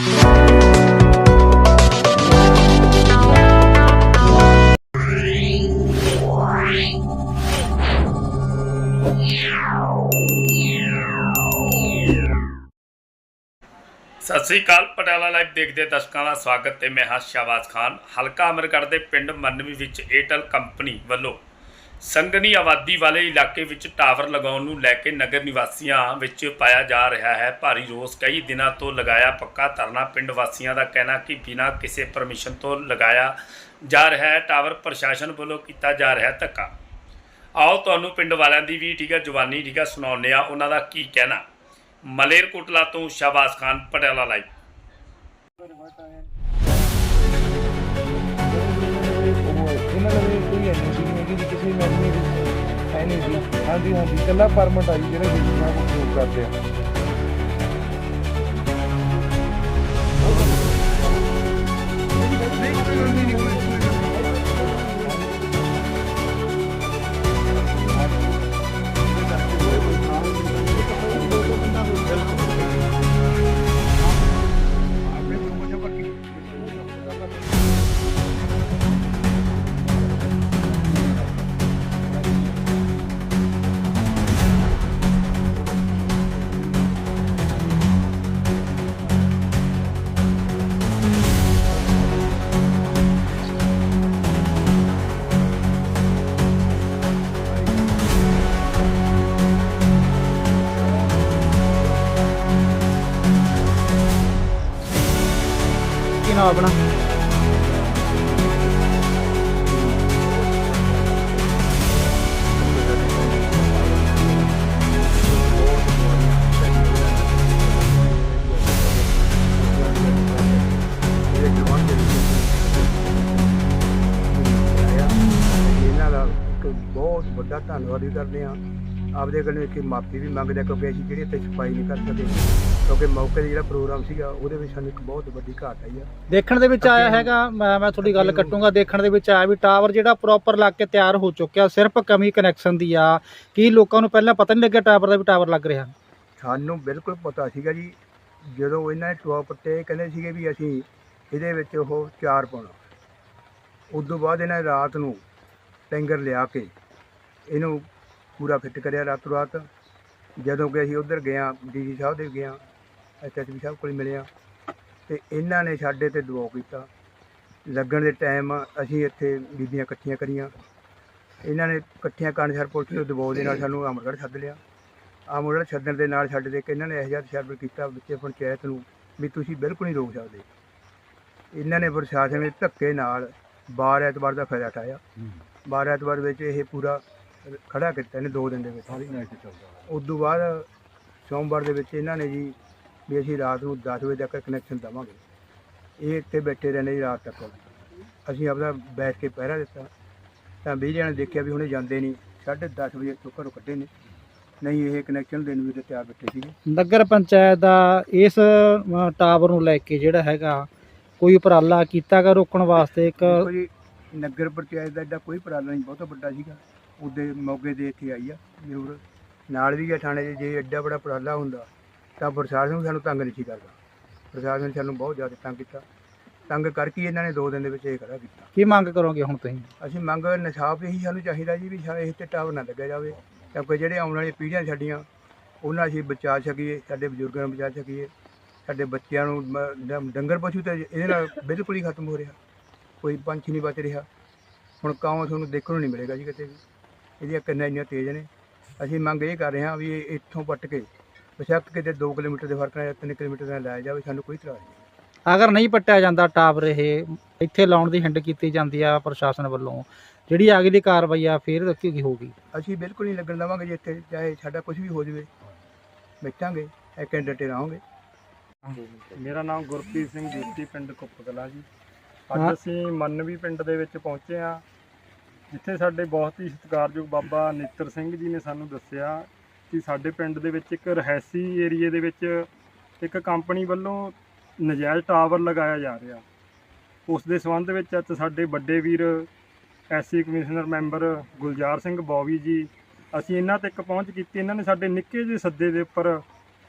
ਸਤਿ ਸ੍ਰੀ ਅਕਾਲ, Patiala live ਦੇਖਦੇ ਦਰਸ਼ਕਾਂ ਦਾ ਸਵਾਗਤ ਤੇ ਮੈਂ ਹਾਂ ਸ਼ਾਬਾਜ਼ ਖਾਨ। ਹਲਕਾ ਅਮਰਗੜ੍ਹ ਦੇ ਪਿੰਡ ਮੰਨਵੀ ਵਿੱਚ ਏਅਰਟੈਲ ਕੰਪਨੀ ਵੱਲੋਂ ਸੰਘਣੀ ਆਬਾਦੀ ਵਾਲੇ ਇਲਾਕੇ ਵਿੱਚ ਟਾਵਰ ਲਗਾਉਣ ਨੂੰ ਲੈ ਕੇ ਨਗਰ ਨਿਵਾਸੀਆਂ ਵਿੱਚ ਪਾਇਆ ਜਾ ਰਿਹਾ ਹੈ ਭਾਰੀ ਰੋਸ। ਕਈ ਦਿਨਾਂ ਤੋਂ ਲਗਾਇਆ ਪੱਕਾ ਧਰਨਾ। ਪਿੰਡ ਵਾਸੀਆਂ ਦਾ ਕਹਿਣਾ ਕਿ ਬਿਨਾਂ ਕਿਸੇ ਪਰਮਿਸ਼ਨ ਤੋਂ ਲਗਾਇਆ ਜਾ ਰਿਹਾ ਹੈ। ਟਾਵਰ ਪ੍ਰਸ਼ਾਸਨ ਵੱਲੋਂ ਕੀਤਾ ਜਾ ਰਿਹਾ ਧੱਕਾ। ਆਓ ਤੁਹਾਨੂੰ ਪਿੰਡ ਵਾਲਿਆਂ ਦੀ ਵੀ ਠੀਕ ਹੈ, ਜਵਾਨੀ ਠੀਕ ਹੈ, ਸੁਣਾਉਂਦੇ ਆ ਉਹਨਾਂ ਦਾ ਕੀ ਕਹਿਣਾ? ਮਲੇਰਕੋਟਲਾ ਤੋਂ ਸ਼ਾਬਾਜ਼ ਖਾਨ, ਪਟਿਆਲਾ ਲਾਈਵ ਐਨਓਸੀ ਨਹੀਂ ਕਿਸੇ ਮੈਨੇ ਦੀ ਹੈ ਨਹੀਂ ਜੀ। ਹਾਂਜੀ ਹਾਂਜੀ, ਇਕੱਲਾ ਪਰਮਿਟ ਆਈ ਜਿਹੜੇ ਬਿਜਲੀਆਂ ਨੂੰ ਪ੍ਰੂਵ ਕਰਦੇ ਆ। ਕੀ ਨਾਮ ਆਪਣਾ। ਇਹਨਾਂ ਦਾ ਬਹੁਤ ਵੱਡਾ ਧੰਨਵਾਦ ਵੀ ਕਰਦੇ ਆ। ਆਪਦੇ ਕੋਲੋਂ ਇੱਕ ਮਾਫੀ ਵੀ ਮੰਗਦੇ ਕਿਉਂਕਿ ਅਸੀਂ ਜਿਹੜੀ ਇੱਥੇ ਸਫ਼ਾਈ ਨਹੀਂ ਕਰ ਸਕੇ। ਕਿਉਂਕਿ ਮੌਕੇ 'ਤੇ ਜਿਹੜਾ ਪ੍ਰੋਗਰਾਮ ਸੀਗਾ ਉਹਦੇ ਵਿੱਚ ਸਾਨੂੰ ਇੱਕ ਬਹੁਤ ਵੱਡੀ ਘਾਟ ਆਈ ਆ। ਦੇਖਣ ਦੇ ਵਿੱਚ ਆਇਆ ਹੈਗਾ ਮੈਂ ਮੈਂ ਤੁਹਾਡੀ ਗੱਲ ਕੱਟੂੰਗਾ। ਦੇਖਣ ਦੇ ਵਿੱਚ ਆਇਆ ਵੀ ਟਾਵਰ ਜਿਹੜਾ ਪ੍ਰੋਪਰ ਲੱਗ ਕੇ ਤਿਆਰ ਹੋ ਚੁੱਕਿਆ ਸਿਰਫ ਕਮੀ ਕਨੈਕਸ਼ਨ ਦੀ ਆ। ਕੀ ਲੋਕਾਂ ਨੂੰ ਪਹਿਲਾਂ ਪਤਾ ਨਹੀਂ ਲੱਗਿਆ ਟਾਵਰ ਦਾ ਵੀ ਟਾਵਰ ਲੱਗ ਰਿਹਾ? ਸਾਨੂੰ ਬਿਲਕੁਲ ਪਤਾ ਸੀਗਾ ਜੀ ਜਦੋਂ ਇਹਨਾਂ ਨੇ ਟੌਪ ਤੇ ਕਹਿੰਦੇ ਸੀਗੇ ਵੀ ਅਸੀਂ ਇਹਦੇ ਵਿੱਚ ਉਹ ਚਾਰ ਪਾਉਣਾ। ਉਸ ਤੋਂ ਬਾਅਦ ਇਹਨਾਂ ਨੇ ਰਾਤ ਨੂੰ ਟੈਂਗਰ ਲਿਆ ਕੇ ਇਹਨੂੰ ਪੂਰਾ ਫਿੱਟ ਕਰਿਆ ਰਾਤੋਂ ਰਾਤ ਜਦੋਂ ਕਿ ਅਸੀਂ ਉਧਰ ਗਏ ਹਾਂ ਡੀਜੀ ਸਾਹਿਬ ਦੇ ਗਏ ਹਾਂ ਐਸਐਸਪੀ ਸਾਹਿਬ ਕੋਲ ਮਿਲਿਆ ਤੇ ਇਹਨਾਂ ਨੇ ਸਾਡੇ ਤੇ ਦਬਾਅ ਕੀਤਾ। ਲੱਗਣ ਦੇ ਟਾਈਮ ਅਸੀਂ ਇੱਥੇ ਬੀਬੀਆਂ ਇਕੱਠੀਆਂ ਕਰੀਆਂ। ਇਹਨਾਂ ਨੇ ਇਕੱਠੀਆਂ ਕਰਨ ਸਰ ਪੁਲਿਸ ਦੇ ਦਬਾਅ ਦੇ ਨਾਲ ਸਾਨੂੰ ਅਮਰਗੜ੍ਹ ਸੱਦ ਲਿਆ। ਅਮਰਗੜ੍ਹ ਛੱਡਣ ਦੇ ਨਾਲ ਸਾਡੇ ਤੇ ਕਿ ਇਹਨਾਂ ਨੇ ਇਹ ਜਿਹਾ ਤਸ਼ੱਦਦ ਕੀਤਾ ਵਿੱਚ ਪੰਚਾਇਤ ਨੂੰ ਵੀ ਤੁਸੀਂ ਬਿਲਕੁਲ ਨਹੀਂ ਰੋਕ ਸਕਦੇ। ਇਹਨਾਂ ਨੇ ਪ੍ਰਸ਼ਾਸਨ ਦੇ ਧੱਕੇ ਨਾਲ ਬਾਰ ਐਤਵਾਰ ਦਾ ਫਾਇਦਾ ਉਠਾਇਆ। ਬਾਰ ਐਤਵਾਰ ਵਿੱਚ ਇਹ ਪੂਰਾ ਖੜਾ ਕੀਤਾ ਇਹਨੇ ਦੋ ਦਿਨ ਦੇ ਵਿੱਚ। ਉਸ ਤੋਂ ਬਾਅਦ ਸੋਮਵਾਰ ਦੇ ਵਿੱਚ ਇਹਨਾਂ ਨੇ ਜੀ ਵੀ ਅਸੀਂ ਰਾਤ ਨੂੰ 10 ਵਜੇ ਤੱਕ ਕਨੈਕਸ਼ਨ ਦੇਵਾਂਗੇ। ਇਹ ਇੱਥੇ ਬੈਠੇ ਰਹਿੰਦੇ ਜੀ ਰਾਤ ਤੱਕ। ਅਸੀਂ ਆਪਦਾ ਬੈਠ ਕੇ ਪਹਿਰਾ ਦਿੱਤਾ। ਤਾਂ ਬਿਜਲੀ ਨੇ ਦੇਖਿਆ ਵੀ ਹੁਣੇ ਜਾਂਦੇ ਨਹੀਂ। 10:30 ਵਜੇ ਤੋਂ ਘਰੋਂ ਕੱਢੇ ਨੇ। ਨਹੀਂ ਇਹ ਕਨੈਕਸ਼ਨ ਦੇਣ ਵੀ ਤੇ ਤਿਆਰ ਬੈਠੇ ਸੀਗੇ। ਨਗਰ ਪੰਚਾਇਤ ਦਾ ਇਸ ਟਾਵਰ ਨੂੰ ਲੈ ਕੇ ਜਿਹੜਾ ਹੈਗਾ ਕੋਈ ਉਪਰਾਲਾ ਕੀਤਾਗਾ ਰੋਕਣ ਵਾਸਤੇ ਇੱਕ ਨਗਰ ਪੰਚਾਇਤ ਦਾ ਐਡਾ ਕੋਈ ਪ੍ਰਾਲਾ ਨਹੀਂ ਬਹੁਤਾ ਵੱਡਾ ਸੀਗਾ। ਉਹਦੇ ਮੌਕੇ ਤੇ ਇੱਥੇ ਆਈ ਆ ਜ਼ਰੂਰ। ਨਾਲ ਵੀ ਆ ਥਾਣੇ 'ਚ ਜੇ ਐਡਾ ਬੜਾ ਪ੍ਰਾਲਾ ਹੁੰਦਾ ਤਾਂ ਪ੍ਰਸ਼ਾਸਨ ਵੀ ਸਾਨੂੰ ਤੰਗ ਨਹੀਂ ਸੀ ਕਰਦਾ। ਪ੍ਰਸ਼ਾਸਨ ਨੇ ਸਾਨੂੰ ਬਹੁਤ ਜ਼ਿਆਦਾ ਤੰਗ ਕੀਤਾ। ਤੰਗ ਕਰਕੇ ਇਹਨਾਂ ਨੇ ਦੋ ਦਿਨ ਦੇ ਵਿੱਚ ਇਹ ਖੜਾ ਕੀਤਾ। ਕੀ ਮੰਗ ਕਰੋਗੇ ਹੁਣ ਤੁਸੀਂ? ਅਸੀਂ ਮੰਗ ਇਨਸਾਫ ਇਹੀ ਸਾਨੂੰ ਚਾਹੀਦਾ ਜੀ ਵੀ ਸ਼ਾ ਇਹ ਤੇ ਟਾਵਰ ਨਾ ਲੱਗਿਆ ਜਾਵੇ। ਕਿਉਂਕਿ ਜਿਹੜੇ ਆਉਣ ਵਾਲੀਆਂ ਪੀੜ੍ਹੀਆਂ ਸਾਡੀਆਂ ਉਹਨਾਂ ਅਸੀਂ ਬਚਾ ਸਕੀਏ ਸਾਡੇ ਬਜ਼ੁਰਗਾਂ ਨੂੰ ਬਚਾ ਸਕੀਏ। ਸਾਡੇ ਬੱਚਿਆਂ ਨੂੰ ਮ- ਡ- ਡੰਗਰ ਪਸ਼ੂ ਤਾਂ ਇਹਦੇ ਨਾਲ ਬਿਲਕੁਲ ਹੀ ਖਤਮ ਹੋ ਰਿਹਾ। ਕੋਈ ਪੰਛੀ ਨਹੀਂ ਬਚ ਰਿਹਾ। ਹੁਣ ਕਾਉਂ ਤੁਹਾਨੂੰ ਦੇਖਣ ਨੂੰ ਨਹੀਂ ਮਿਲੇਗਾ ਜੀ ਕਿਤੇ ਵੀ। ਇਹਦੀਆਂ ਕੰਨਾਂ ਇੰਨੀਆਂ ਤੇਜ਼ ਨੇ। ਅਸੀਂ ਮੰਗ ਇਹ ਕਰ ਰਹੇ ਹਾਂ ਵੀ ਇਹ ਇੱਥੋਂ ਪੱਟ ਕੇ ਬੇਸ਼ੱਕ ਕਿਤੇ 2 ਕਿਲੋਮੀਟਰ ਦੇ ਫ਼ਰਕ ਨਾਲ ਜਾਂ 3 ਕਿਲੋਮੀਟਰ ਨਾਲ ਲਾਇਆ ਜਾਵੇ ਸਾਨੂੰ ਕੋਈ ਇਤਰਾਜ਼ ਨਹੀਂ। ਅਗਰ ਨਹੀਂ ਪੱਟਿਆ ਜਾਂਦਾ ਟਾਵਰ ਇਹ ਇੱਥੇ ਲਾਉਣ ਦੀ ਹਿੰਡ ਕੀਤੀ ਜਾਂਦੀ ਆ ਪ੍ਰਸ਼ਾਸਨ ਵੱਲੋਂ। ਜਿਹੜੀ ਅਗਲੀ ਕਾਰਵਾਈ ਆ ਫਿਰ ਕੀ ਕੀ ਹੋਊਗੀ। ਅਸੀਂ ਬਿਲਕੁਲ ਨਹੀਂ ਲੱਗਣ ਦੇਵਾਂਗੇ ਜੀ ਇੱਥੇ ਚਾਹੇ ਸਾਡਾ ਕੁਝ ਵੀ ਹੋ ਜਾਵੇ। ਬੈਠਾਂਗੇ ਇੱਕ ਡਟੇ ਰਹਾਂਗੇ। ਮੇਰਾ ਨਾਮ ਗੁਰਪ੍ਰੀਤ ਸਿੰਘ ਜੀਤੀ ਪਿੰਡ ਕੁੱਪਕਲਾ ਜੀ। ਅੱਜ। ਅਸੀਂ ਮੰਨਵੀ ਪਿੰਡ ਦੇ ਵਿੱਚ ਪਹੁੰਚੇ ਆ ਜਿੱਥੇ ਸਾਡੇ ਬਹੁਤ ਹੀ ਸਤਿਕਾਰਯੋਗ ਬਾਬਾ ਨੇਤਰ ਸਿੰਘ ਜੀ ਨੇ ਸਾਨੂੰ ਦੱਸਿਆ ਕਿ ਸਾਡੇ ਪਿੰਡ ਦੇ ਵਿੱਚ ਇੱਕ ਰਹਿਸੀ ਏਰੀਏ ਦੇ ਵਿੱਚ ਇੱਕ ਕੰਪਨੀ ਵੱਲੋਂ ਨਜਾਇਜ਼ ਟਾਵਰ ਲਗਾਇਆ ਜਾ ਰਿਹਾ। ਉਸ ਦੇ ਸੰਬੰਧ ਵਿੱਚ ਅੱਜ ਸਾਡੇ ਵੱਡੇ ਵੀਰ SC commissioner member Gulzar Singh Bawi ji, ਅਸੀਂ ਇਹਨਾਂ ਤੱਕ ਪਹੁੰਚ ਕੀਤੀ। ਇਹਨਾਂ ਨੇ ਸਾਡੇ ਨਿੱਕੇ ਜਿਹੇ ਸੱਦੇ ਦੇ ਉੱਪਰ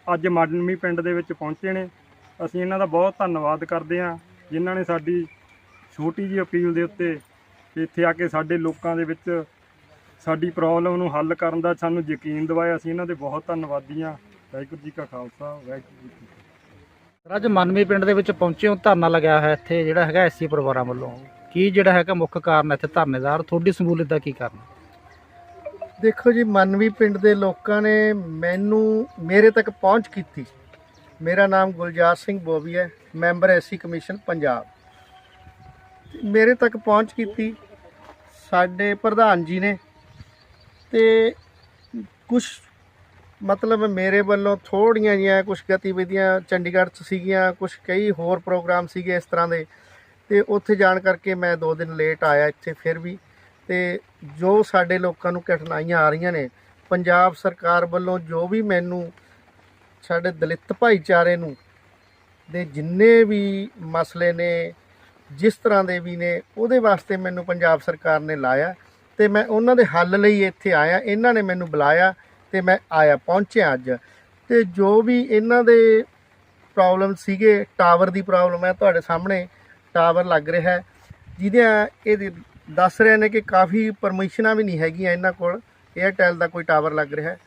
ਅੱਜ ਮੰਨਵੀ ਪਿੰਡ ਦੇ ਵਿੱਚ ਪਹੁੰਚੇ ਨੇ। ਅਸੀਂ ਇਹਨਾਂ ਦਾ ਬਹੁਤ ਧੰਨਵਾਦ ਕਰਦੇ ਹਾਂ, ਜਿਨ੍ਹਾਂ ਨੇ ਸਾਡੀ ਛੋਟੀ ਜਿਹੀ ਅਪੀਲ ਦੇ ਉੱਤੇ ਇੱਥੇ ਆ ਕੇ ਸਾਡੇ ਲੋਕਾਂ ਦੇ ਵਿੱਚ ਸਾਡੀ ਪ੍ਰੋਬਲਮ ਨੂੰ ਹੱਲ ਕਰਨ ਦਾ ਸਾਨੂੰ ਯਕੀਨ ਦਿਵਾਇਆ ਅਸੀਂ। ਇਹਨਾਂ ਦੇ ਬਹੁਤ ਧੰਨਵਾਦੀ ਹਾਂ। ਵਾਹਿਗੁਰੂ ਜੀ ਕਾ ਖਾਲਸਾ ਵਾਹਿਗੁਰੂ ਜੀ ਕੀ ਫਤਿਹ। ਅੱਜ ਮਨਮੀ ਪਿੰਡ ਦੇ ਵਿੱਚ ਪਹੁੰਚੇ ਹੋ ਧਰਨਾ ਲੱਗਿਆ ਹੋਇਆ ਇੱਥੇ ਜਿਹੜਾ ਹੈਗਾ ਐਸਸੀ ਪਰਿਵਾਰਾਂ ਵੱਲੋਂ। ਕੀ ਜਿਹੜਾ ਹੈਗਾ ਮੁੱਖ ਕਾਰਨ ਇੱਥੇ ਧਰਨੇਦਾਰ? ਤੁਹਾਡੀ ਸਮੂਲੀਅਤ ਦਾ ਕੀ ਕਾਰਨ? ਦੇਖੋ ਜੀ ਮਨਵੀ ਪਿੰਡ ਦੇ ਲੋਕਾਂ ਨੇ ਮੈਨੂੰ ਮੇਰੇ ਤੱਕ ਪਹੁੰਚ ਕੀਤੀ। ਮੇਰਾ ਨਾਮ ਗੁਲਜ਼ਾਰ ਸਿੰਘ ਬੋਬੀ ਹੈ ਮੈਂਬਰ ਐਸਸੀ ਕਮਿਸ਼ਨ ਪੰਜਾਬ। ਮੇਰੇ ਤੱਕ ਪਹੁੰਚ ਕੀਤੀ ਸਾਡੇ ਪ੍ਰਧਾਨ ਜੀ ਨੇ ਤੇ ਕੁਝ ਮਤਲਬ ਮੇਰੇ ਵੱਲੋਂ ਥੋੜੀਆਂ ਜਿਹੀਆਂ ਕੁਝ ਗਤੀਵਿਧੀਆਂ ਚੰਡੀਗੜ੍ਹ 'ਚ ਸੀਗੀਆਂ ਕੁਝ ਕਈ ਹੋਰ ਪ੍ਰੋਗਰਾਮ ਸੀਗੇ ਇਸ ਤਰ੍ਹਾਂ ਦੇ। ਤੇ ਉੱਥੇ ਜਾਣ ਕਰਕੇ ਮੈਂ 2 ਦਿਨ ਲੇਟ ਆਇਆ ਇੱਥੇ ਫਿਰ ਵੀ। ਤੇ ਜੋ ਸਾਡੇ ਲੋਕਾਂ ਨੂੰ ਕਠਿਨਾਈਆਂ ਆ ਰਹੀਆਂ ਨੇ, ਪੰਜਾਬ ਸਰਕਾਰ ਵੱਲੋਂ ਜੋ ਵੀ ਮੈਨੂੰ ਸਾਡੇ ਦਲਿਤ ਭਾਈਚਾਰੇ ਨੂੰ ਦੇ ਜਿੰਨੇ ਵੀ ਮਸਲੇ ਨੇ ਜਿਸ ਤਰ੍ਹਾਂ ਦੇ ਵੀ ਨੇ, ਉਹਦੇ ਵਾਸਤੇ ਮੈਨੂੰ ਪੰਜਾਬ ਸਰਕਾਰ ਨੇ ਲਾਇਆ ਤੇ ਮੈਂ ਉਹਨਾਂ ਦੇ ਹੱਲ ਲਈ ਇੱਥੇ ਆਇਆ, ਇਹਨਾਂ ਨੇ ਮੈਨੂੰ ਬੁਲਾਇਆ ਤੇ ਮੈਂ ਆਇਆ, ਪਹੁੰਚਿਆ ਅੱਜ। ਤੇ ਜੋ ਵੀ ਇਹਨਾਂ ਦੇ ਪ੍ਰੋਬਲਮ ਸੀਗੇ ਟਾਵਰ ਦੀ ਪ੍ਰੋਬਲਮ ਹੈ ਤੁਹਾਡੇ ਸਾਹਮਣੇ ਟਾਵਰ ਲੱਗ ਰਿਹਾ ਹੈ। ਜਿਹਦੀਆਂ ਇਹ ਦੱਸ ਰਹੇ ਨੇ ਕਿ ਕਾਫੀ ਪਰਮਿਸ਼ਨਾਂ ਵੀ ਨਹੀਂ ਹੈਗੀਆਂ ਇਹਨਾਂ ਕੋਲ 에ਅਰਟੈਲ ਦਾ ਕੋਈ ਟਾਵਰ ਲੱਗ ਰਿਹਾ ਹੈ।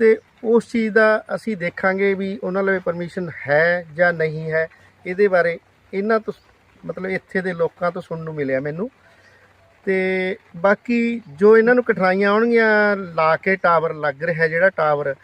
ਤੇ ਉਸ ਚੀਜ਼ ਦਾ ਅਸੀਂ ਦੇਖਾਂਗੇ ਵੀ ਉਹਨਾਂ ਲਈ ਪਰਮਿਸ਼ਨ ਹੈ ਜਾਂ ਨਹੀਂ ਹੈ, ਇਹਦੇ ਬਾਰੇ ਇਹਨਾਂ ਤੋਂ ਮਤਲਬ ਇੱਥੇ ਦੇ ਲੋਕਾਂ ਤੋਂ ਸੁਣਨ ਨੂੰ ਮਿਲਿਆ ਮੈਨੂੰ। ਤੇ ਬਾਕੀ ਜੋ ਇਹਨਾਂ ਨੂੰ ਕਠਿਨਾਈਆਂ ਆਉਣਗੀਆਂ, ਲਾ ਕੇ ਟਾਵਰ ਲੱਗ ਰਿਹਾ ਜਿਹੜਾ ਟਾਵਰ,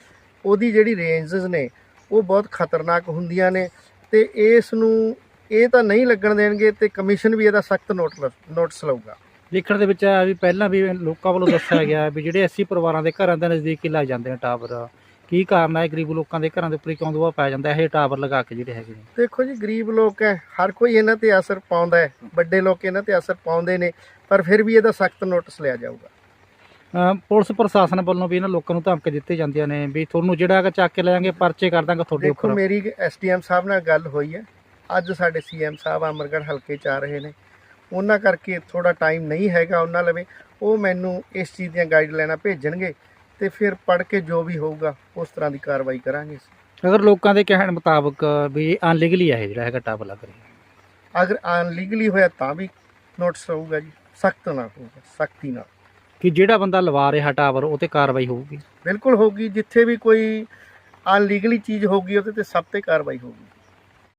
ਉਹਦੀ ਜਿਹੜੀ ਰੇਂਜਸ ਨੇ, ਉਹ ਬਹੁਤ ਖਤਰਨਾਕ ਹੁੰਦੀਆਂ ਨੇ ਤੇ ਇਸ ਨੂੰ ਇਹ ਤਾਂ ਨਹੀਂ ਲੱਗਣ ਦੇਣਗੇ ਤੇ ਕਮਿਸ਼ਨ ਵੀ ਇਹਦਾ ਸਖਤ ਨੋਟ ਨੋਟਿਸ ਲਊਗਾ। ਦੇਖਣ ਦੇ ਵਿੱਚ ਆਇਆ ਵੀ ਪਹਿਲਾਂ ਵੀ ਲੋਕਾਂ ਵੱਲੋਂ ਦੱਸਿਆ ਗਿਆ ਵੀ ਜਿਹੜੇ ਐਸਸੀ ਪਰਿਵਾਰਾਂ ਦੇ ਘਰਾਂ ਦੇ ਨਜ਼ਦੀਕ ਹੀ ਲੱਗ ਜਾਂਦੇ ਨੇ ਟਾਵਰ। ਕੀ ਕਾਰਨ ਹੈ ਗਰੀਬ ਲੋਕਾਂ ਦੇ ਘਰਾਂ ਦੇ ਉੱਪਰ ਹੀ ਕਿਉਂ ਦਬਾਅ ਪੈ ਜਾਂਦਾ? ਇਹ ਟਾਵਰ ਲਗਾ ਕੇ ਜਿਹੜੇ ਹੈਗੇ ਨੇ। ਦੇਖੋ ਜੀ ਗਰੀਬ ਲੋਕ ਹੈ ਹਰ ਕੋਈ ਇਹਨਾਂ ਤੇ ਅਸਰ ਪਾਉਂਦਾ ਹੈ। ਵੱਡੇ ਲੋਕ ਇਹਨਾਂ ਤੇ ਅਸਰ ਪਾਉਂਦੇ ਨੇ ਪਰ ਫਿਰ ਵੀ ਇਹਦਾ ਸਖਤ ਨੋਟਿਸ ਲਿਆ ਜਾਊਗਾ। ਪੁਲਿਸ ਪ੍ਰਸ਼ਾਸਨ ਵੱਲੋਂ ਵੀ ਇਹਨਾਂ ਲੋਕਾਂ ਨੂੰ ਧਮਕੀ ਦਿੱਤੀ ਜਾਂਦੀਆਂ ਨੇ ਵੀ ਤੁਹਾਨੂੰ ਜਿਹੜਾ ਹੈਗਾ ਚੱਕ ਕੇ ਲੈ ਜਾਾਂਗੇ ਪਰਚੇ ਕਰ ਦਾਂਗੇ ਤੁਹਾਡੇ ਦੇਖੋ ਉੱਪਰ। ਮੇਰੀ ਐਸਡੀਐਮ ਸਾਹਿਬ ਨਾਲ ਗੱਲ ਹੋਈ ਹੈ। ਅੱਜ ਸਾਡੇ ਸੀਐਮ ਸਾਹਿਬ ਅਮਰਗੜ੍ਹ ਹਲਕੇ ਚ ਆ ਰਹੇ ਨੇ। ਉਹਨਾਂ ਕਰਕੇ ਥੋੜਾ ਟਾਈਮ ਨਹੀਂ ਹੈਗਾ ਉਹਨਾਂ ਲਵੇ ਉਹ ਮੈਨੂੰ ਇਸ ਚੀਜ਼ ਦੀਆਂ ਗਾਈਡਲਾਈਨਾਂ ਭੇਜਣਗੇ। ਤੇ ਫਿਰ ਪੜ੍ਹ ਕੇ ਜੋ ਵੀ ਹੋਊਗਾ ਉਸ ਤਰ੍ਹਾਂ ਦੀ ਕਾਰਵਾਈ ਕਰਾਂਗੇ ਅਗਰ ਲੋਕਾਂ ਦੇ ਕਹਿਣ ਮੁਤਾਬਕ ਵੀ ਅਨਲੀਗਲੀ ਹੈ ਇਹ ਜਿਹੜਾ ਹੈਗਾ ਟਾਵਰ ਲੱਗ ਰਿਹਾ ਅਗਰ ਅਨਲੀਗਲੀ ਹੋਇਆ ਤਾਂ ਵੀ ਨੋਟਿਸ ਹੋਊਗਾ ਜੀ ਸਖਤ ਨਾਲ ਹੋਊਗਾ ਸਖਤੀ ਨਾਲ। ਕਿ ਜਿਹੜਾ ਬੰਦਾ ਲਵਾ ਰਿਹਾ ਟਾਵਰ ਉਹ ਤੇ ਕਾਰਵਾਈ ਹੋਊਗੀ। ਬਿਲਕੁਲ ਹੋਊਗੀ ਜਿੱਥੇ ਵੀ ਕੋਈ ਅਨਲੀਗਲੀ ਚੀਜ਼ ਹੋਊਗੀ ਉਹਦੇ ਤੇ ਸਭ ਤੇ ਕਾਰਵਾਈ ਹੋਊਗੀ।